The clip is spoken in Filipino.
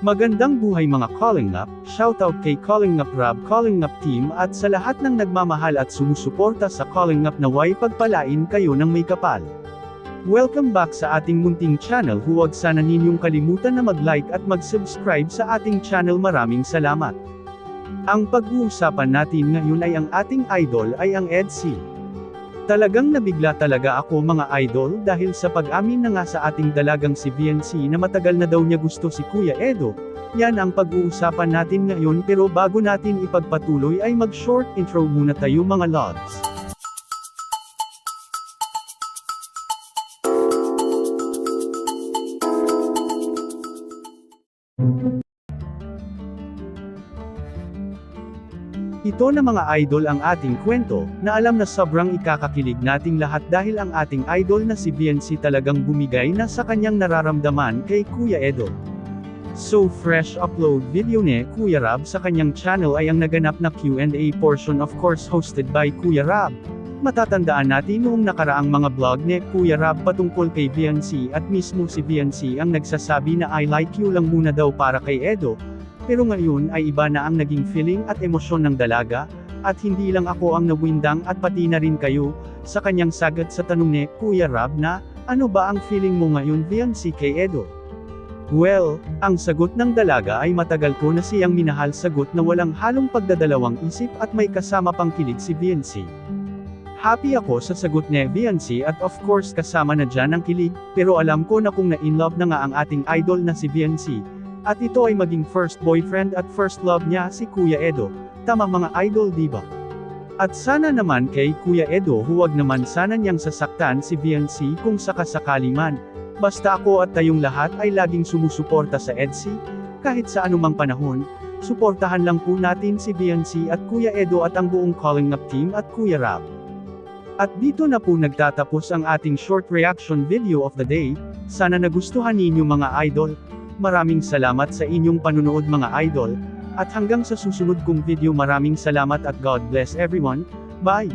Magandang buhay mga Calling Up, shoutout kay Calling Up Rab Calling Up Team at sa lahat ng nagmamahal at sumusuporta sa Calling Up naway pagpalain kayo ng may kapal. Welcome back sa ating munting channel huwag sana ninyong kalimutan na mag-like at mag-subscribe sa ating channel maraming salamat. Ang pag-uusapan natin ngayon ay ang ating idol ay ang EDC. Talagang nabigla talaga ako mga idol dahil sa pag-amin na nga sa ating dalagang si VNC na matagal na daw niya gusto si Kuya Edo. Yan ang pag-uusapan natin ngayon pero bago natin ipagpatuloy ay mag-short intro muna tayo mga lods. Ito na mga idol ang ating kwento, na alam na sobrang ikakakilig nating lahat dahil ang ating idol na si VNC talagang bumigay na sa kanyang nararamdaman kay Kuya Edo. So fresh upload video ni Kuya Rab sa kanyang channel ay ang naganap na Q&A portion of course hosted by Kuya Rab. Matatandaan natin noong nakaraang mga vlog ni Kuya Rab patungkol kay VNC at mismo si VNC ang nagsasabi na I like you lang muna daw para kay Edo, pero ngayon ay iba na ang naging feeling at emosyon ng dalaga, at hindi lang ako ang nawindang at pati na rin kayo, sa kanyang sagot sa tanong ni Kuya Rab na, ano ba ang feeling mo ngayon VNC kay Edo? Well, ang sagot ng dalaga ay matagal ko na siyang minahal sagot na walang halong pagdadalawang isip at may kasama pang kilig si VNC. Happy ako sa sagot ni VNC at of course kasama na dyan ang kilig, pero alam ko na kung na-inlove na nga ang ating idol na si VNC, at ito ay maging first boyfriend at first love niya si Kuya Edo, tama mga idol diba? At sana naman kay Kuya Edo huwag naman sana niyang sasaktan si VNC kung sakasakali man, basta ako at tayong lahat ay laging sumusuporta sa EDC, kahit sa anumang panahon, suportahan lang po natin si VNC at Kuya Edo at ang buong Calling Up team at Kuya Rab. At dito na po nagtatapos ang ating short reaction video of the day, sana nagustuhan ninyo mga idol, maraming salamat sa inyong panunood mga idol, at hanggang sa susunod kong video maraming salamat at God bless everyone, bye!